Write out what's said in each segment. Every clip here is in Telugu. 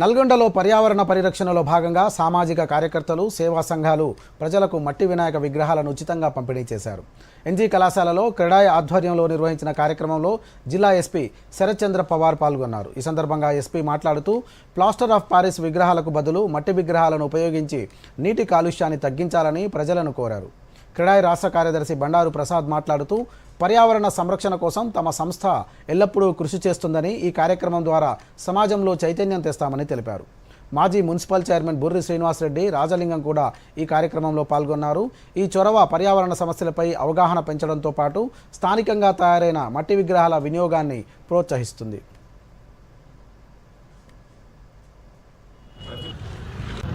నల్గొండలో పర్యావరణ పరిరక్షణలో భాగంగా సామాజిక కార్యకర్తలు సేవా సంఘాలు ప్రజలకు మట్టి వినాయక విగ్రహాలను ఉచితంగా పంపిణీ చేశారు. ఎన్జీ కళాశాలలో క్రెడాయ్ ఆధ్వర్యంలో నిర్వహించిన కార్యక్రమంలో జిల్లా ఎస్పీ శరత్చంద్ర పవార్ పాల్గొన్నారు. ఈ సందర్భంగా ఎస్పీ మాట్లాడుతూ ప్లాస్టర్ ఆఫ్ పారిస్ విగ్రహాలకు బదులు మట్టి విగ్రహాలను ఉపయోగించి నీటి కాలుష్యాన్ని తగ్గించాలని ప్రజలను కోరారు. క్రెడాయ్ రాష్ట్ర కార్యదర్శి బండారు ప్రసాద్ మాట్లాడుతూ పర్యావరణ సంరక్షణ కోసం తమ సంస్థ ఎల్లప్పుడూ కృషి చేస్తుందని ఈ కార్యక్రమం ద్వారా సమాజంలో చైతన్యం తెస్తామని తెలిపారు. మాజీ మున్సిపల్ చైర్మన్ బుర్రి శ్రీనివాసరెడ్డి రాజలింగం కూడా ఈ కార్యక్రమంలో పాల్గొన్నారు. ఈ చొరవ పర్యావరణ సమస్యలపై అవగాహన పెంచడంతో పాటు స్థానికంగా తయారైన మట్టి విగ్రహాల వినియోగాన్ని ప్రోత్సహిస్తుంది.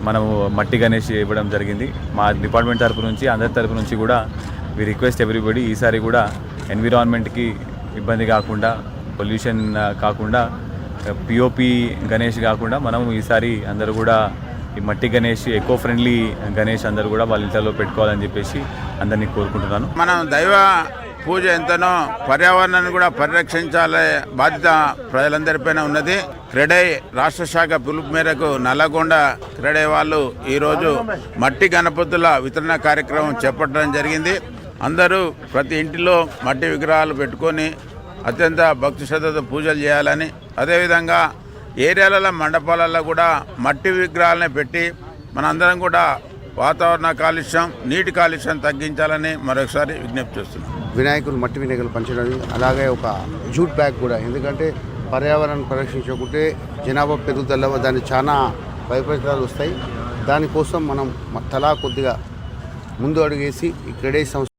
మనము మట్టి గణేష్ ఇవ్వడం జరిగింది. మా డిపార్ట్మెంట్ తరపు నుంచి అందరి తరపు నుంచి కూడా వి రిక్వెస్ట్ ఎవ్రీబడి ఈసారి కూడా ఎన్విరాన్మెంట్కి ఇబ్బంది కాకుండా పొల్యూషన్ కాకుండా పిఓపి గణేష్ కాకుండా మనం ఈసారి అందరూ కూడా ఈ మట్టి గణేష్ ఎకో ఫ్రెండ్లీ గణేష్ అందరూ కూడా వాళ్ళ ఇంట్లో పెట్టుకోవాలని చెప్పేసి అందరినీ కోరుకుంటున్నాను. మనం దైవ పూజ ఎంతనో పర్యావరణాన్ని కూడా పరిరక్షించాలే బాధ్యత ప్రజలందరిపైన ఉన్నది. క్రెడై రాష్ట్ర శాఖ పిలుపు మేరకు నల్లగొండ క్రెడై వాళ్ళు ఈరోజు మట్టి గణపతుల వితరణ కార్యక్రమం చేపట్టడం జరిగింది. అందరూ ప్రతి ఇంటిలో మట్టి విగ్రహాలు పెట్టుకొని అత్యంత భక్తి శ్రద్ధతో పూజలు చేయాలని అదేవిధంగా ఏరియాలలో మండపాలలో కూడా మట్టి విగ్రహాలనే పెట్టి మనందరం కూడా వాతావరణ కాలుష్యం నీటి కాలుష్యం తగ్గించాలని మరొకసారి విజ్ఞప్తి చేస్తున్నాం. వినాయకులు మట్టి వినాయకులు పంచడం అలాగే ఒక జూట్ బ్యాగ్ కూడా. ఎందుకంటే పర్యావరణం పరిరక్షించకుంటే జనాభా పెరుగుదల దానికి చాలా వైపరీతాలు వస్తాయి. దానికోసం మనం తలా కొద్దిగా ముందు అడుగేసి ఈ సంస్థ